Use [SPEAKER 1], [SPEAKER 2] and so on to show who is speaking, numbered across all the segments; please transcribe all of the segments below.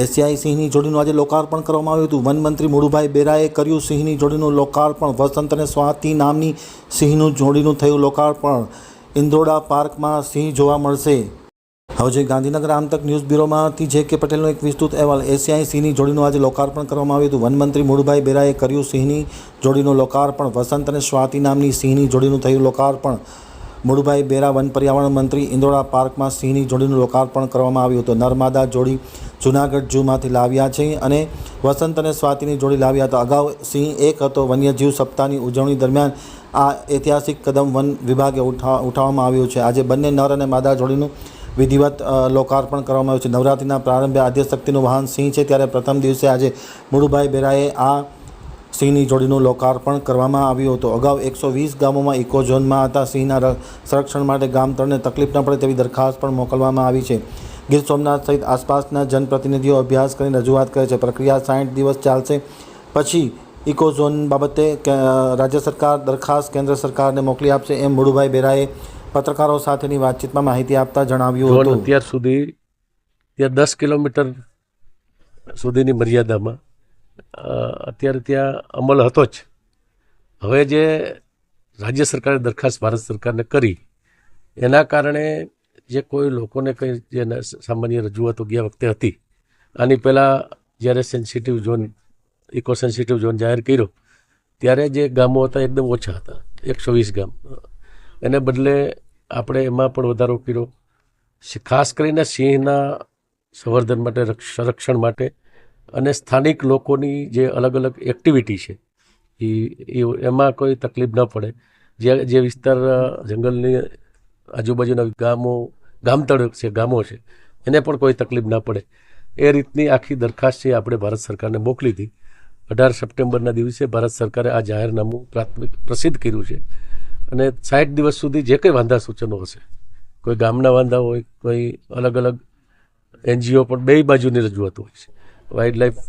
[SPEAKER 1] એશિયાઈ સિંહની જોડીનું આજે લોકાર્પણ કરવામાં આવ્યું હતું. વનમંત્રી મુળુભાઈ બેરાએ કર્યું સિંહની જોડીનું લોકાર્પણ. વસંત અને સ્વાતિ નામની સિંહનું જોડીનું થયું લોકાર્પણ. ઇન્દ્રોડા પાર્કમાં સિંહ જોવા મળશે. હવે જે ગાંધીનગર આમતક ન્યૂઝ બ્યુરોમાંથી જે કે પટેલનો એક વિસ્તૃત અહેવાલ. એશિયાઈ સિંહની જોડીનું આજે લોકાર્પણ કરવામાં આવ્યું હતું. વનમંત્રી મુળુભાઈ બેરાએ કર્યું સિંહની જોડીનું લોકાર્પણ. વસંત અને સ્વાતિ નામની સિંહની જોડીનું થયું લોકાર્પણ. મુળુભાઈ બેરા વન પર્યાવરણ મંત્રી ઇન્દ્રોડા પાર્કમાં સિંહની જોડીનું લોકાર્પણ કરવામાં આવ્યું હતું. નર્મદા જોડી જૂનાગઢ ઝૂમાંથી લાવ્યા છે અને વસંત અને સ્વાતિની જોડી લાવ્યા હતા. અગાઉ સિંહ એક હતો. વન્યજીવ સપ્તાહની ઉજવણી દરમિયાન આ ઐતિહાસિક કદમ વન વિભાગે ઉઠા, ઉઠાવવામાં આવ્યું છે. આજે બંને નર અને માદા જોડીનું વિધિવત લોકાર્પણ કરવામાં આવ્યું છે. નવરાત્રિના પ્રારંભે આદ્યશક્તિનું વાહન સિંહ છે. ત્યારે પ્રથમ દિવસે આજે મુળુભાઈ બેરાએ આ સિંહની જોડીનું લોકાર્પણ કરવામાં આવ્યું હતું. અગાઉ એકસો વીસ ગામોમાં ઇકો ઝોનમાં હતા. સિંહના સંરક્ષણ માટે ગામ ગામતળને તકલીફ ન પડે તેવી દરખાસ્ત પણ મોકલવામાં આવી છે. ગીર સોમનાથ સહિત આસપાસના જનપ્રતિનિધિઓ અભ્યાસ કરીને રજૂઆત કરે છે. પ્રક્રિયા સાઠ દિવસ ચાલશે. પછી ઇકો ઝોન બાબતે રાજ્ય સરકાર દરખાસ્ત કેન્દ્ર સરકારને મોકલી આપશે એમ મુળુભાઈ બેરાએ પત્રકારો સાથેની વાતચીતમાં માહિતી આપતા જણાવ્યું હતું.
[SPEAKER 2] અત્યાર સુધી ત્યાં દસ કિલોમીટર સુધીની મર્યાદામાં અત્યારે ત્યાં અમલ હતો જ. હવે જે રાજ્ય સરકારે દરખાસ્ત ભારત સરકારને કરી એના કારણે જે કોઈ લોકોને કંઈ જે સામાન્ય રજૂઆતો ગયા વખતે હતી. આની પહેલાં જ્યારે sensitive zone eco sensitive zone જાહેર કર્યો, ત્યારે જે ગામો હતા એકદમ ઓછા હતા, એકસો વીસ ગામ. એને બદલે આપણે એમાં પણ વધારો કર્યો. ખાસ કરીને સિંહના સંવર્ધન માટે, રક્ષ- સંરક્ષણ માટે અને સ્થાનિક લોકોની જે અલગ અલગ એક્ટિવિટી છે એ- એમાં કોઈ તકલીફ ન પડે. જે જે વિસ્તાર જંગલની આજુબાજુના ગામો ગામતળ છે, ગામો છે. એને પણ કોઈ તકલીફ ના પડે. એ રીતની આખી દરખાસ્ત છે આપણે ભારત સરકારને મોકલી હતી. અઢાર સપ્ટેમ્બરના દિવસે ભારત સરકારે આ જાહેરનામું પ્રાથમિક પ્રસિદ્ધ કર્યું છે. અને સાઠ દિવસ સુધી જે કંઈ વાંધા સૂચનો હશે, કોઈ ગામના વાંધા હોય, કોઈ અલગ અલગ એનજીઓ પણ બે બાજુની રજૂઆત હોય છે. વાઇલ્ડ લાઈફ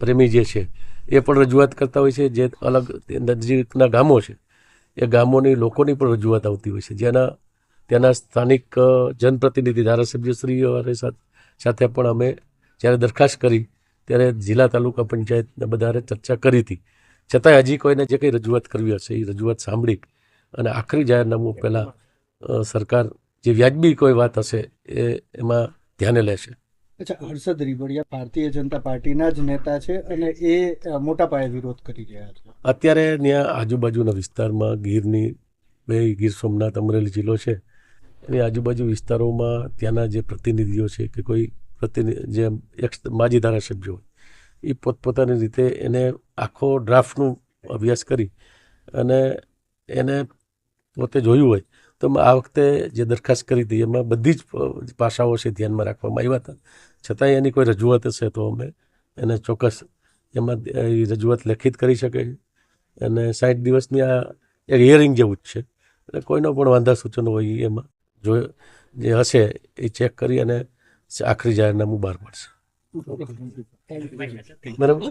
[SPEAKER 2] પ્રેમી જે છે, એ પણ રજૂઆત કરતા હોય છે. જે અલગ નજીકના ગામો છે, એ ગામોની લોકોની પણ રજૂઆત આવતી હોય છે. જેના ત્યાંના સ્થાનિક જનપ્રતિનિધિ ધારાસભ્યશ્રીઓ સાથ- સાથે પણ અમે જ્યારે દરખાસ્ત કરી ત્યારે જિલ્લા તાલુકા પંચાયતને બધારે ચર્ચા કરી હતી. છતાંય હજી કોઈને જે કંઈ રજૂઆત કરવી હશે એ રજૂઆત સાંભળી અને આખરી જાહેરનામું પહેલાં સરકાર જે વ્યાજબી કોઈ વાત હશે એ એમાં ધ્યાને લેશે.
[SPEAKER 3] અચ્છા હર્ષદ રીબડિયા ભારતીય જનતા પાર્ટીના જ નેતા છે અને એ મોટા પાયે વિરોધ કરી રહ્યા છે.
[SPEAKER 2] અત્યારે ત્યાં આજુબાજુના વિસ્તારમાં ગીરની બે ગીર સોમનાથ અમરેલી જિલ્લો છે. એની આજુબાજુ વિસ્તારોમાં ત્યાંના જે પ્રતિનિધિઓ છે કે કોઈ પ્રતિનિધિ, જે એક્સ માજી ધારાસભ્યો હોય, એ પોતપોતાની રીતે એને આખો ડ્રાફ્ટનું અભ્યાસ કરી અને એને પોતે જોયું હોય, તો આ વખતે જે દરખાસ્ત કરી હતી, એમાં બધી જ પાસાઓ છે ધ્યાનમાં રાખવામાં આવ્યા હતા. છતાંય એની કોઈ રજૂઆત હશે તો અમે એને ચોક્કસ એમાં એ રજૂઆત લેખિત કરી શકે. અને સાઠ દિવસની આ એક હિયરિંગ જેવું જ છે. એટલે કોઈનો પણ વાંધા સૂચનો હોય એમાં જો જે હશે એ ચેક કરી અને આખરી જાહેરનામું બહાર પાડશે. બરાબર?